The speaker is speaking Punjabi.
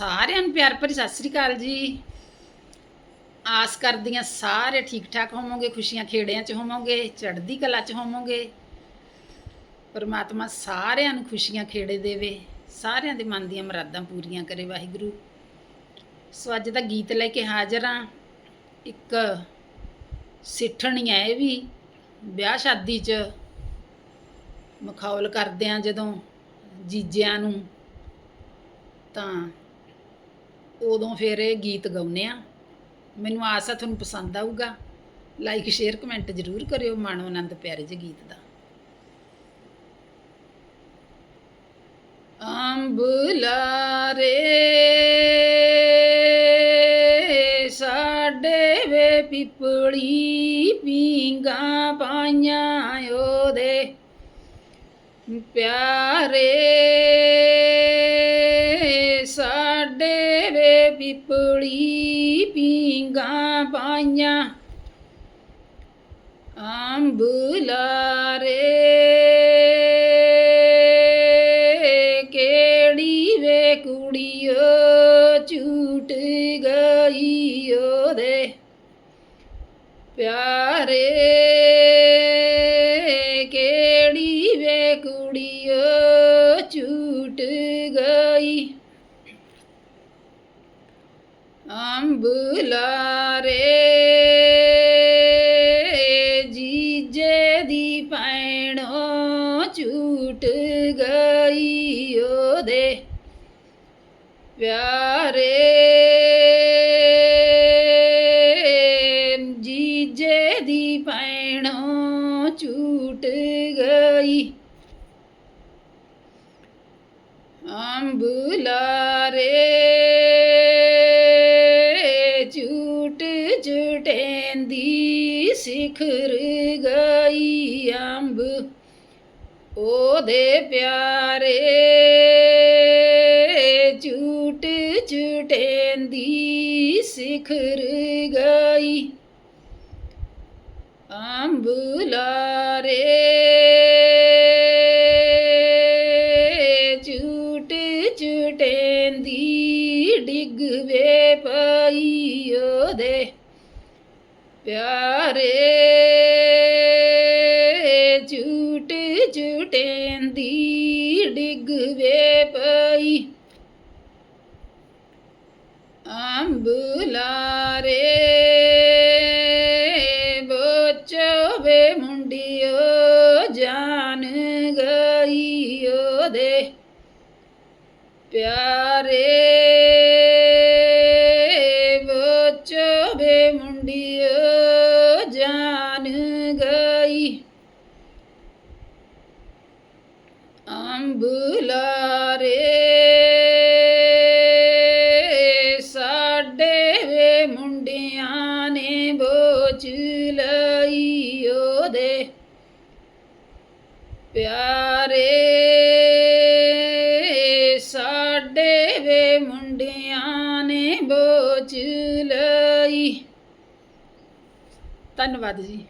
ਸਾਰਿਆਂ ਨੂੰ ਪਿਆਰ ਭਰੀ ਸਤਿ ਸ੍ਰੀ ਅਕਾਲ ਜੀ। ਆਸ ਕਰਦੀ ਹਾਂ ਸਾਰੇ ਠੀਕ ਠਾਕ ਹੋਵੋਗੇ, ਖੁਸ਼ੀਆਂ ਖੇੜਿਆਂ 'ਚ ਹੋਵੋਗੇ, ਚੜ੍ਹਦੀ ਕਲਾ 'ਚ ਹੋਵੋਗੇ। ਪਰਮਾਤਮਾ ਸਾਰਿਆਂ ਨੂੰ ਖੁਸ਼ੀਆਂ ਖੇੜੇ ਦੇਵੇ, ਸਾਰਿਆਂ ਦੇ ਮਨ ਦੀਆਂ ਮੁਰਾਦਾਂ ਪੂਰੀਆਂ ਕਰੇ ਵਾਹਿਗੁਰੂ। ਸੋ ਅੱਜ ਦਾ ਗੀਤ ਲੈ ਕੇ ਹਾਜ਼ਰ ਹਾਂ। ਇੱਕ ਸਿੱਠਣੀ ਹੈ ਇਹ ਵੀ, ਵਿਆਹ ਸ਼ਾਦੀ 'ਚ ਮਖੌਲ ਕਰਦੇ ਆ ਜਦੋਂ ਜੀਜਿਆਂ ਨੂੰ। ਤਾਂ ਉਦੋਂ ਫਿਰ ਇਹ ਗੀਤ ਗਾਉਂਦੇ ਆ ਮੈਨੂੰ ਆਸ ਆ ਤੁਹਾਨੂੰ ਪਸੰਦ ਆਊਗਾ। ਲਾਈਕ ਸ਼ੇਅਰ ਕਮੈਂਟ ਜ਼ਰੂਰ ਕਰਿਓ ਮਾਣੋ ਆਨੰਦ ਪਿਆਰੇ ਜਿਹੇ ਗੀਤ ਦਾ। ਅੰਬਲਾਰੇ ਸਾਡੇ ਵੇ ਪਿਪਲੀ ਪੀਂਗਾ ਪਾਈਆਂ ਉਹਦੇ। ਪਿਆਰੇ ਪਿਪਲੀ ਪੀਂਗਾ ਪਾਈਆਂ। ਅੰਬਲਾਰੇ ਕਿਹੜੀ ਵੇ ਕੁੜੀਓ ਝੂਟ ਗਈ ਉਹਦੇ? ਪਿਆਰੇ, ਕਿਹੜੀ ਵੇ ਕੁੜੀਓ ਝੂਟ ਗਈ ਅੰਬਲਾਰੇ ਜੀਜੇ ਦੀ ਪੈਣੋ ਝੂਟ ਗਈ ਉਹਦੇ ਪਿਆਰੇ। ਜੀਜੇ ਦੀ ਪੈਣੋ ਝੂਟ ਗਈ। ਅੰਬਲਾਰੇ ਝਟੇਂਦੀ ਸਿਖਰ ਗਈ ਅੰਬ, ਉਹਦੇ ਪਿਆਰੇ ਝੂਟ ਝਟੇਂਦੀ ਸਿਖਰ ਗਈ। ਅੰਬਲਾਰੇ ਝੂਟ ਝਟੇਂਦੀ ਡਿੱਗ ਵੇ ਪਈ ਉਹਦੇ ਪਿਆਰੇ ਝੂਟ ਝਟੇਂਦੀ ਡਿੱਗ ਵੇ ਪਈ। ਅੰਬਲਾਰੇ ਬੋਚੋ ਵੇ ਮੁੰਡਿਓ ਜਾਨ ਗਈ ਉਹਦੇ। ਪਿਆਰੇ ਬੋਚੋ ਵੇ ਮੁੰਡਿਓ ਅੰਬਲਾਰੇ ਸਾਡੇ ਵੇ ਮੁੰਡਿਆਂ ਨੇ ਬੋਝ ਲਈ ਉਹਦੇ ਪਿਆਰੇ ਸਾਡੇ ਵੇ ਮੁੰਡਿਆਂ ਨੇ ਬੋਝ ਲਈ। ਧੰਨਵਾਦ ਜੀ।